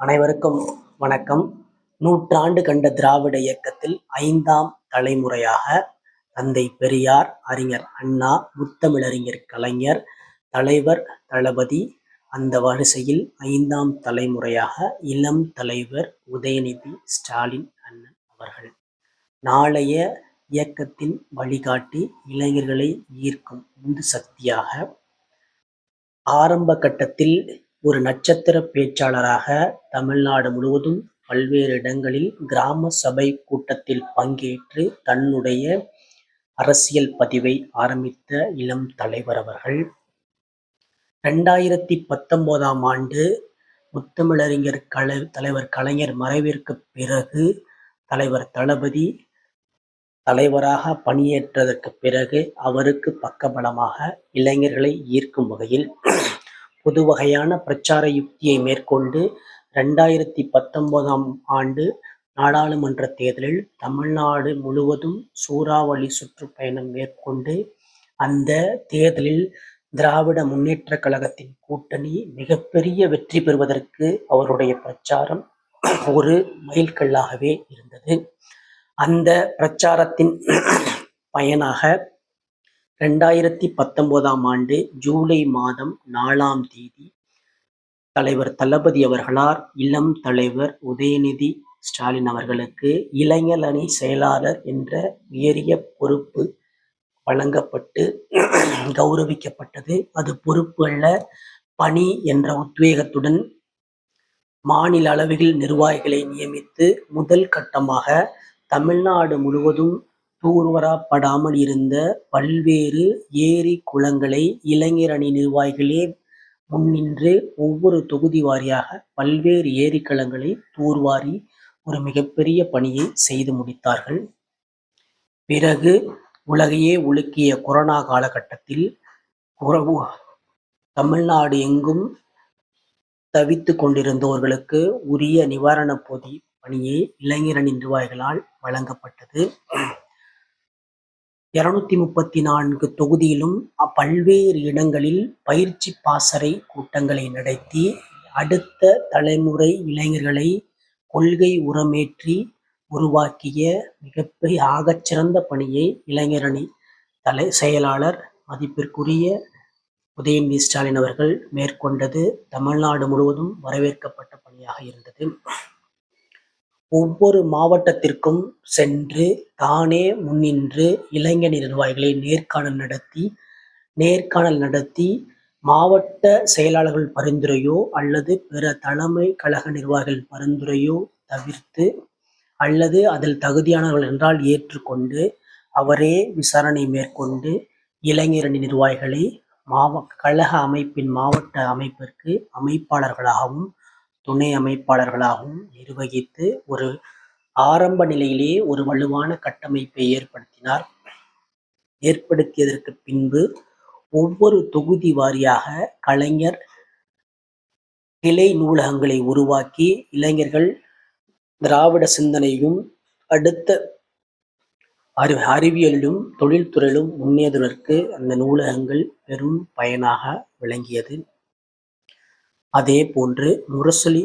அனைவருக்கும் வணக்கம். நூற்றாண்டு கண்ட திராவிட இயக்கத்தில் ஐந்தாம் தலைமுறையாக தந்தை பெரியார் அறிஞர் அண்ணா முத்தமிழறிஞர் கலைஞர் தலைவர் தளபதி அந்த வரிசையில் ஐந்தாம் தலைமுறையாக இளம் தலைவர் உதயநிதி ஸ்டாலின் அண்ணன் அவர்கள். நாளைய இயக்கத்தின் வழிகாட்டி இளைஞர்களை ஈர்க்கும் உந்து சக்தியாக ஆரம்ப கட்டத்தில் ஒரு நட்சத்திர பேச்சாளராக தமிழ்நாடு முழுவதும் பல்வேறு இடங்களில் கிராம சபை கூட்டத்தில் பங்கேற்று தன்னுடைய அரசியல் பதிவை ஆரம்பித்த இளம் தலைவர் அவர்கள். ரெண்டாயிரத்தி பத்தொன்பதாம் ஆண்டு முத்தமிழறிஞர் கலை தலைவர் கலைஞர் மறைவிற்கு பிறகு தலைவர் தளபதி தலைவராக பணியேற்றதற்கு பிறகு அவருக்கு பக்கபலமாக இளைஞர்களை ஈர்க்கும் வகையில் புது வகையான பிரச்சார யுக்தியை மேற்கொண்டு ரெண்டாயிரத்தி பத்தொன்பதாம் ஆண்டு நாடாளுமன்ற தேர்தலில் தமிழ்நாடு முழுவதும் சூறாவளி சுற்றுப்பயணம் மேற்கொண்டு அந்த தேர்தலில் திராவிட முன்னேற்ற கழகத்தின் கூட்டணி மிகப்பெரிய வெற்றி பெறுவதற்கு அவருடைய பிரச்சாரம் ஒரு மைல்கல்லாகவே இருந்தது. அந்த பிரச்சாரத்தின் பயனாக ரெண்டாயிரத்தி பத்தொன்பதாம் ஆண்டு ஜூலை மாதம் நாலாம் தேதி தலைவர் தளபதி அவர்களார் இளம் தலைவர் உதயநிதி ஸ்டாலின் அவர்களுக்கு இளைஞர் அணி செயலாளர் என்ற உயரிய பொறுப்பு வழங்கப்பட்டு கௌரவிக்கப்பட்டது. அது பொறுப்பு அல்ல பணி என்ற உத்வேகத்துடன் மாநில அளவில் நிர்வாகிகளை நியமித்து முதல் கட்டமாக தமிழ்நாடு முழுவதும் தூர்வரப்படாமல் இருந்த பல்வேறு ஏரி குளங்களை இளைஞர் அணி நிர்வாகிகளே முன்னின்று ஒவ்வொரு தொகுதி வாரியாக பல்வேறு ஏரிக்களங்களை தூர்வாரி ஒரு மிகப்பெரிய பணியை செய்து முடித்தார்கள். பிறகு உலகையே உலுக்கிய கொரோனா காலகட்டத்தில் தமிழ்நாடு எங்கும் தவித்து கொண்டிருந்தவர்களுக்கு உரிய நிவாரண பொதி பணியை இளைஞரணி நிர்வாகிகளால் வழங்கப்பட்டது. இருநூத்தி முப்பத்தி நான்கு தொகுதியிலும் பல்வேறு இடங்களில் பயிற்சி பாசறை கூட்டங்களை நடத்தி அடுத்த தலைமுறை இளைஞர்களை கொள்கை உரமேற்றி உருவாக்கிய மிகப்பெரிய ஆகச்சிறந்த பணியை இளைஞரணி தலை செயலாளர் மதிப்பிற்குரிய உதயநிதி ஸ்டாலின் அவர்கள் மேற்கொண்டது தமிழ்நாடு முழுவதும் வரவேற்கப்பட்ட பணியாக இருந்தது. ஒவ்வொரு மாவட்டத்திற்கும் சென்று தானே முன்னின்று இளைஞர் நிர்வாகிகளை நேர்காணல் நடத்தி நேர்காணல் நடத்தி மாவட்ட செயலாளர்கள் பரிந்துரையோ அல்லது பிற தலைமை கழக நிர்வாகிகள் பரிந்துரையோ தவிர்த்து அல்லது அதில் தகுதியானவர்கள் என்றால் ஏற்றுக்கொண்டு அவரே விசாரணை மேற்கொண்டு இளைஞரணி நிர்வாகிகளை மாவ கழக அமைப்பின் மாவட்ட அமைப்பிற்கு அமைப்பாளர்களாகவும் துணை அமைப்பாளர்களாகவும் நிர்வகித்து ஒரு ஆரம்ப நிலையிலேயே ஒரு வலுவான கட்டமைப்பை ஏற்படுத்தினார். ஏற்படுத்தியதற்கு பின்பு ஒவ்வொரு தொகுதி வாரியாக கலைஞர் கிளை நூலகங்களை உருவாக்கி இளைஞர்கள் திராவிட சிந்தனையும் அடுத்த அறி அறிவியலிலும் தொழில்துறையிலும் முன்னேறுவதற்கு அந்த நூலகங்கள் பெரும் பயனாக விளங்கியது. அதே போன்று முரசொலி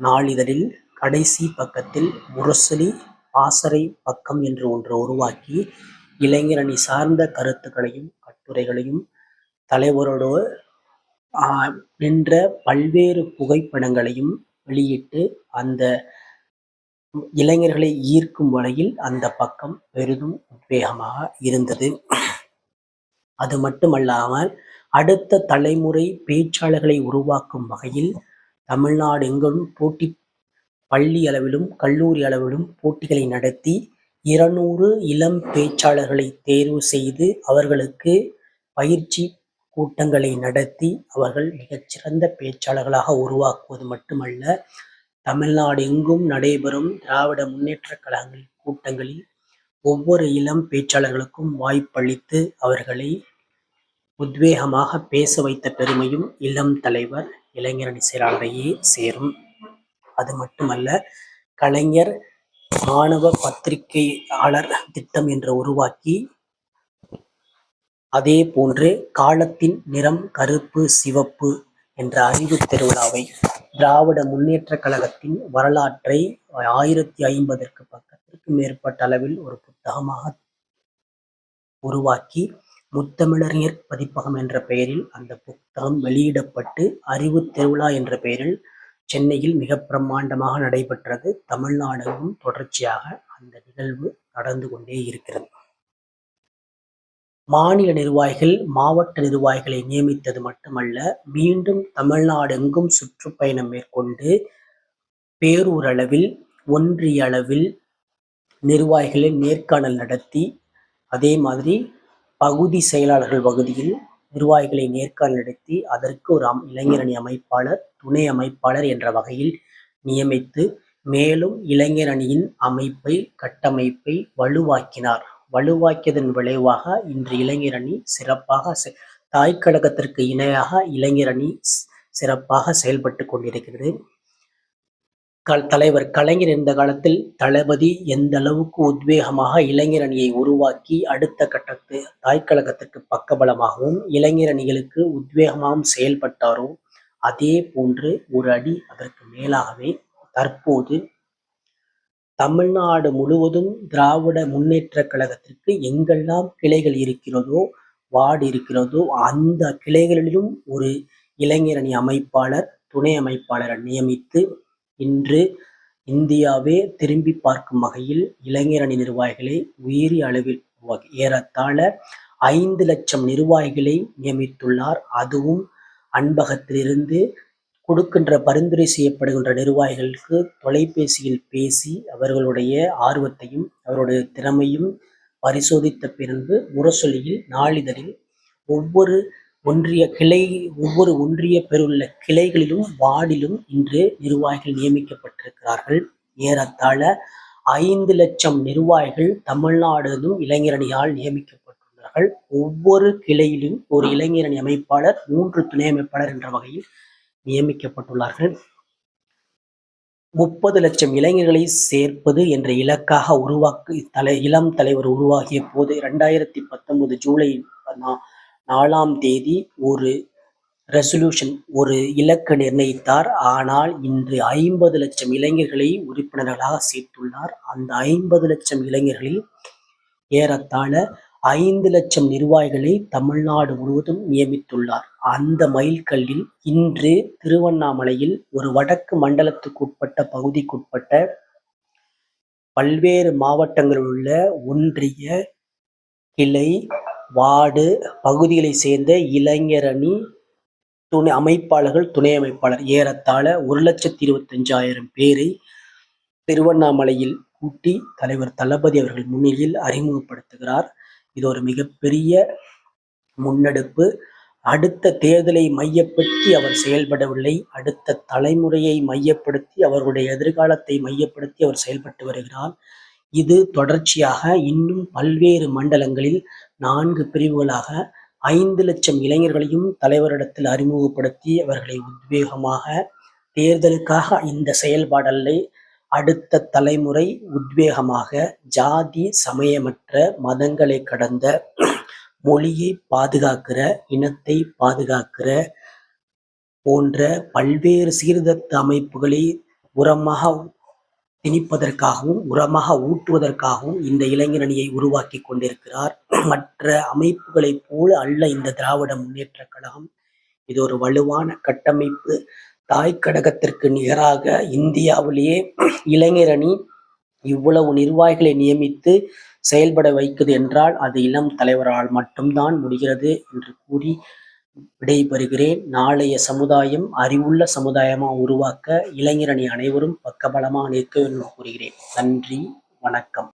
நாளிதழில் கடைசி பக்கத்தில் முரசொலி பாசறை பக்கம் என்று ஒன்று உருவாக்கி இளைஞரணி சார்ந்த கருத்துக்களையும் கட்டுரைகளையும் தலைவரோடு நின்ற பல்வேறு புகைப்படங்களையும் வெளியிட்டு அந்த இளைஞர்களை ஈர்க்கும் வகையில் அந்த பக்கம் பெரிதும் உத்வேகமாக இருந்தது. அது மட்டுமல்லாமல் அடுத்த தலைமுறை பேச்சாளர்களை உருவாக்கும் வகையில் தமிழ்நாடு எங்கும் போட்டி பள்ளி அளவிலும் கல்லூரி அளவிலும் போட்டிகளை நடத்தி இருநூறு இளம் பேச்சாளர்களை தேர்வு செய்து அவர்களுக்கு பயிற்சி கூட்டங்களை நடத்தி அவர்கள் மிகச்சிறந்த பேச்சாளர்களாக உருவாக்குவது மட்டுமல்ல தமிழ்நாடு எங்கும் நடைபெறும் திராவிட முன்னேற்ற கழகங்களின் கூட்டங்களில் ஒவ்வொரு இளம் பேச்சாளர்களுக்கும் வாய்ப்பளித்து அவர்களை உத்வேகமாக பேச வைத்த பெருமையும் இளம் தலைவர் இளைஞரணி செயலாளரையே சேரும். அது மட்டுமல்ல கலைஞர் மாணவ பத்திரிகையாளர் திட்டம் என்று உருவாக்கி அதே போன்று காலத்தின் நிறம் கருப்பு சிவப்பு என்ற அறிவு திருவிழாவை திராவிட முன்னேற்ற கழகத்தின் வரலாற்றை ஆயிரத்தி ஐம்பதற்கு பக்கத்திற்கு மேற்பட்ட அளவில் ஒரு புத்தகமாக உருவாக்கி முத்தமிழறிஞர் பதிப்பகம் என்ற பெயரில் அந்த புத்தகம் வெளியிடப்பட்டு அறிவு திருவிழா என்ற பெயரில் சென்னையில் மிக பிரம்மாண்டமாக நடைபெற்றது. தமிழ்நாடெங்கும் தொடர்ச்சியாக அந்த நிகழ்வு நடந்து கொண்டே இருக்கிறது. மாநில நிர்வாகிகள் மாவட்ட நிர்வாகிகளை நியமித்தது மட்டுமல்ல மீண்டும் தமிழ்நாடெங்கும் சுற்றுப்பயணம் மேற்கொண்டு பேரூரளவில் ஒன்றிய அளவில் நிர்வாகிகளை நேர்காணல் நடத்தி அதே மாதிரி பகுதி செயலாளர்கள் பகுதியில் நிர்வாகிகளை நேர்காணல் நடத்தி அதற்கு ஒரு அம் இளைஞரணி அமைப்பாளர் துணை அமைப்பாளர் என்ற வகையில் நியமித்து மேலும் இளைஞர் அணியின் அமைப்பை கட்டமைப்பை வலுவாக்கினார். வலுவாக்கியதன் விளைவாக இன்று இளைஞர் அணி சிறப்பாக தாய் கழகத்திற்கு இணையாக இளைஞர் அணி சிறப்பாக செயல்பட்டு கொண்டிருக்கிறது. தலைவர் கலைஞர் இருந்த காலத்தில் தளபதி எந்த அளவுக்கு உத்வேகமாக இளைஞர் அணியை உருவாக்கி அடுத்த கட்டத்து தாய்க்கழகத்திற்கு பக்கபலமாகவும் இளைஞர் அணிகளுக்கு உத்வேகமாகவும் செயல்பட்டாரோ அதே போன்று ஒரு அடி அதற்கு மேலாகவே தற்போது தமிழ்நாடு முழுவதும் திராவிட முன்னேற்ற கழகத்திற்கு எங்கெல்லாம் கிளைகள் இருக்கிறதோ வார்டு இருக்கிறதோ அந்த கிளைகளிலும் ஒரு இளைஞரணி அமைப்பாளர் துணை அமைப்பாளரை நியமித்து இன்று இந்தியாவே திரும்பி பார்க்கும் வகையில் இளைஞர் அணி நிர்வாகிகளை உயிரி அளவில் ஏறத்தாழ ஐந்து லட்சம் நிர்வாகிகளை நியமித்துள்ளார். அதுவும் அன்பகத்திலிருந்து கொடுக்கின்ற பரிந்துரை செய்யப்படுகின்ற நிர்வாகிகளுக்கு தொலைபேசியில் பேசி அவர்களுடைய ஆர்வத்தையும் அவருடைய திறமையும் பரிசோதித்த பிறகு முரசொலியில் நாளிதழில் ஒவ்வொரு ஒன்றிய கிளை ஒவ்வொரு ஒன்றிய பெருள்ள கிளைகளிலும் வார்டிலும் இன்று நிர்வாகிகள் நியமிக்கப்பட்டிருக்கிறார்கள். ஏறத்தாழ ஐந்து லட்சம் நிர்வாகிகள் தமிழ்நாடு இளைஞரணியால் நியமிக்கப்பட்டுள்ளார்கள். ஒவ்வொரு கிளையிலும் ஒரு இளைஞரணி அமைப்பாளர் மூன்று துணை அமைப்பாளர் என்ற வகையில் நியமிக்கப்பட்டுள்ளார்கள். முப்பது லட்சம் இளைஞர்களை சேர்ப்பது என்ற இலக்காக உருவாக்கு தலை இளம் தலைவர் உருவாகிய போது இரண்டாயிரத்தி பத்தொன்பது ஜூலை நாலாம் தேதி ஒரு ரெசல்யூஷன் ஒரு இலக்கு நிர்ணயித்தார். ஆனால் இன்று ஐம்பது லட்சம் இளைஞர்களை உறுப்பினர்களாக சேர்த்துள்ளார். அந்த ஐம்பது லட்சம் இளைஞர்களில் ஏறத்தாழ ஐந்து லட்சம் நிர்வாகிகளை தமிழ்நாடு முழுவதும் நியமித்துள்ளார். அந்த மைல்கல்லில் இன்று திருவண்ணாமலையில் ஒரு வடக்கு மண்டலத்துக்குட்பட்ட பகுதிக்குட்பட்ட பல்வேறு மாவட்டங்களில் உள்ள ஒன்றிய கிளை வார்டு பகுதிகளை சேர்ந்த இளைஞரணி துணை அமைப்பாளர்கள் துணை அமைப்பாளர் ஏறத்தாழ ஒரு லட்சத்தி இருபத்தஞ்சாயிரம் பேரை திருவண்ணாமலையில் கூட்டி தலைவர் தளபதி அவர்கள் முன்னிலையில் அறிமுகப்படுத்துகிறார். இது ஒரு மிகப்பெரிய முன்னெடுப்பு. அடுத்த தேர்தலை மையப்படுத்தி அவர் செயல்படவில்லை. அடுத்த தலைமுறையை மையப்படுத்தி அவர்களுடைய எதிர்காலத்தை மையப்படுத்தி அவர் செயல்பட்டு வருகிறார். இது தொடர்ச்சியாக இன்னும் பல்வேறு மண்டலங்களில் நான்கு பிரிவுகளாக ஐந்து லட்சம் இளைஞர்களையும் தலைவரிடத்தில் அறிமுகப்படுத்தி அவர்களை உத்வேகமாக தேர்தலுக்காக இந்த செயல்பாடல்லை அடுத்த தலைமுறை உத்வேகமாக ஜாதி சமயமற்ற மதங்களை கடந்த மொழியை பாதுகாக்கிற இனத்தை பாதுகாக்கிற போன்ற பல்வேறு சீர்திருத்த அமைப்புகளை உரமாக திணிப்பதற்காகவும் உரமாக ஊட்டுவதற்காகவும் இந்த இளைஞர் அணியை உருவாக்கி கொண்டிருக்கிறார். மற்ற அமைப்புகளைப் போல அல்ல இந்த திராவிட முன்னேற்ற கழகம். இது ஒரு வலுவான கட்டமைப்பு. தாய் கழகத்திற்கு நிகராக இந்தியாவிலேயே இளைஞர் அணி இவ்வளவு நிர்வாகிகளை நியமித்து செயல்பட வைக்குது என்றால் அது இளம் தலைவரால் மட்டும்தான் முடிகிறது என்று கூறி விடைபெறுகிறேன். நாளைய சமுதாயம் அறிவுள்ள சமுதாயமாக உருவாக்க இளைஞரணி அனைவரும் பக்கபலமாக நிற்க வேண்டும் கூறுகிறேன். நன்றி வணக்கம்.